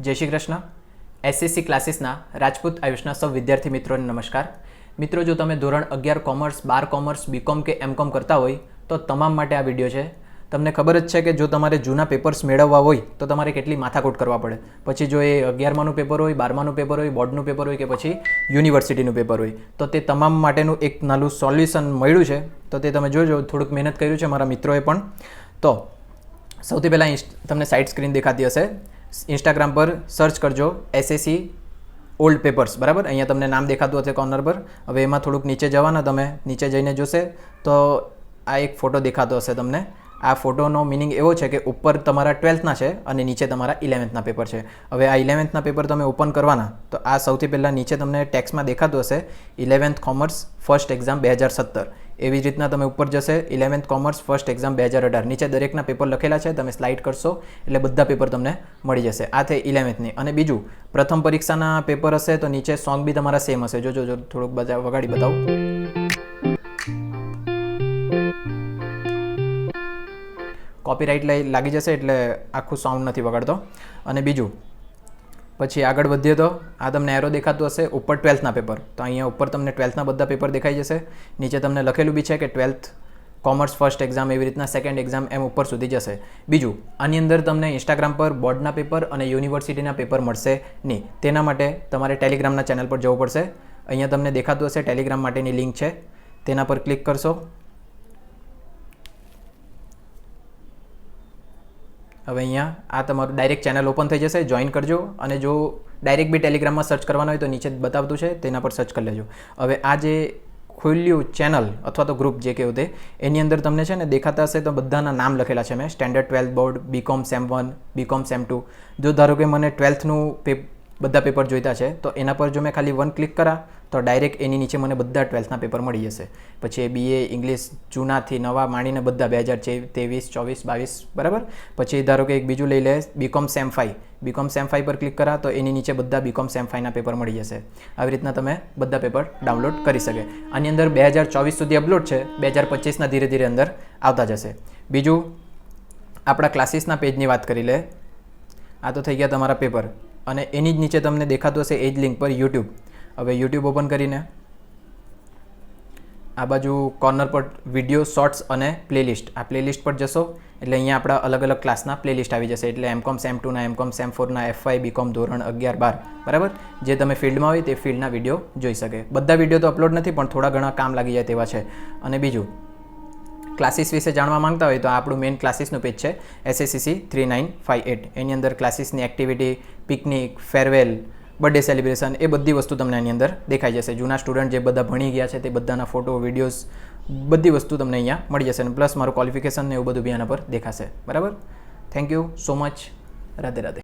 જય શ્રી કૃષ્ણ. એસએસસી ક્લાસીસના રાજપૂત આયુષના સૌ વિદ્યાર્થી મિત્રોને નમસ્કાર. મિત્રો, જો તમે ધોરણ અગિયાર કોમર્સ બાર કોમર્સ બીકોમ કે એમકોમ કરતા હોય, તો તમામ માટે આ વીડિયો છે. તમને ખબર જ છે કે જો તમારે જૂના પેપર્સ મેળવવા હોય, તો તમારે કેટલી માથાકૂટ કરવા પડે. પછી જો એ અગિયારમાનું પેપર હોય, બારમાનું પેપર હોય, બોર્ડનું પેપર હોય કે પછી યુનિવર્સિટીનું પેપર હોય, તો તે તમામ માટેનું એક નાનું સોલ્યુશન મળ્યું છે. તો તે તમે જોજો, થોડુંક મહેનત કર્યું છે મારા મિત્રોએ પણ. તો, સૌથી પહેલાં તમને સાઇડ સ્ક્રીન દેખાતી હશે. ઇન્સ્ટાગ્રામ પર સર્ચ કરજો એસએસસી ઓલ્ડ પેપર્સ બરાબર? અહીંયા તમને નામ દેખાતું હશે કોર્નર પર. હવે એમાં થોડુંક નીચે જવાના, તમે નીચે જઈને જોશે. તો આ એક ફોટો દેખાતો હશે તમને. આ ફોટોનો મિનિંગ એવો છે કે ઉપર તમારા ટ્વેલ્થના છે અને નીચે તમારા ઇલેવન્થના પેપર છે. હવે આ ઇલેવન્થના પેપર તમે ઓપન કરવાના, તો આ સૌથી પહેલાં નીચે તમને ટેક્સમાં દેખાતું હશે ઇલેવન્થ કોમર્સ ફર્સ્ટ એક્ઝામ બે હજાર સત્તર. એવી જ રીતના તમે ઉપર જશે ઇલેવન્થ કોમર્સ ફર્સ્ટ એક્ઝામ બે હજાર અઢાર. નીચે દરેકના પેપર લખેલા છે, તમે સ્લાઇડ કરશો, એટલે બધા પેપર તમને મળી જશે. આ થઈ ઇલેવન્થની અને બીજું, પ્રથમ પરીક્ષાના પેપર હશે તો નીચે સોંગ બી તમારા સેમ હશે. જો જો થોડુંક બધા વગાડી બતાવું. કોપીરાઇટ લઈ લાગી જશે એટલે આખું સાઉન્ડ નથી વગાડતો અને બીજું, પછી આગળ વધીએ તો, આ તમને એરો દેખાતું હશે ઉપર ટ્વેલ્થના પેપર તો અહીંયા ઉપર તમને ટ્વેલ્થના બધા પેપર દેખાઈ જશે. નીચે તમને લખેલું બી છે કે ટ્વેલ્થ કોમર્સ ફર્સ્ટ એક્ઝામ એવી રીતના સેકન્ડ એક્ઝામ એમ ઉપર સુધી જશે. બીજું, આની અંદર તમને ઇન્સ્ટાગ્રામ પર બોર્ડના પેપર અને યુનિવર્સિટીના પેપર મળશે નહીં. તેના માટે તમારે ટેલિગ્રામના ચેનલ પર જવું પડશે. અહીંયા તમને દેખાતું હશે ટેલિગ્રામ માટેની લિંક છે. તેના પર ક્લિક કરશો. હવે અહીંયા આ તમારું ડાયરેક્ટ ચેનલ ઓપન થઈ જશે જોઈન કરજો અને જો ડાયરેક્ટ બી ટેલિગ્રામમાં સર્ચ કરવાનું હોય તો નીચે બતાવતું છે, તેના પર સર્ચ કરી લેજો. હવે આ જે ખુલ્યું ચેનલ અથવા તો ગ્રુપ જે કહેવું તે, એની અંદર તમને છે ને દેખાતા હશે તો બધાના નામ લખેલા છે મેં. Standard twelfth board BCom sem one BCom sem two જો ધારો કે મને ટ્વેલ્થનું પે બધા પેપર જોઈતા છે, તો એના પર જો મેં ખાલી વન ક્લિક કરા તો ડાયરેક્ટ એની નીચે મને બધા ટ્વેલ્થના પેપર મળી જશે. પછી બીએ ઇંગ્લિશ જૂનાથી નવા માંડીને બધા બે હજાર ત્રેવીસ, ચોવીસ, બાવીસ, બરાબર? પછી ધારો કે એક બીજું લઈ લે BCom sem five BCom sem five પર ક્લિક કરા તો એની નીચે બધા બીકોમ સેમ ફાઈના પેપર મળી જશે. આવી રીતના તમે બધા પેપર ડાઉનલોડ કરી શકે. આની અંદર બે હજાર ચોવીસ સુધી અપલોડ છે, બે હજાર પચીસના ધીરે ધીરે અંદર આવતા જશે. બીજું, આપણા ક્લાસીસના પેજની વાત કરી લે. આ તો થઈ ગયા તમારા પેપર અને એની જ નીચે તમને દેખાતું હશે એ જ લિંક પર યુટ્યુબ હવે યુટ્યુબ ઓપન કરીને આ બાજુ કોર્નર પર વીડિયો શોર્ટ્સ અને પ્લેલિસ્ટ આ પ્લેલિસ્ટ પર જશો એટલે અહીંયા આપણા અલગ અલગ ક્લાસના પ્લેલિસ્ટ આવી જશે. એટલે એમકોમ સેમ ટુના એમકોમ સેમ ફોરના એફઆઈ બીકોમ ધોરણ અગિયાર, બાર. બરાબર? જે તમે ફિલ્ડમાં હોય તે ફિલ્ડના વીડિયો જોઈ શકે. બધા વીડિયો તો અપલોડ નથી, પણ થોડા ઘણા કામ લાગી જાય તેવા છે. અને બીજું ક્લાસીસ વિશે જાણવા માંગતા હોય તો આપણું મેઇન ક્લાસીસનું પેજ છે. SSCC three nine five eight એની અંદર ક્લાસીસની activity picnic farewell birthday celebration એ બધી વસ્તુ તમને આની અંદર દેખાઈ જશે. જૂના સ્ટુડન્ટ જે બધા ભણી ગયા છે તે બધાના ફોટો વિડીયોઝ બધી વસ્તુ તમને અહીંયા મળી જશે અને પ્લસ મારું ક્વોલિફિકેશન ને એવું બધું બી આના પર દેખાશે. બરાબર? Thank you so much Radhe Radhe.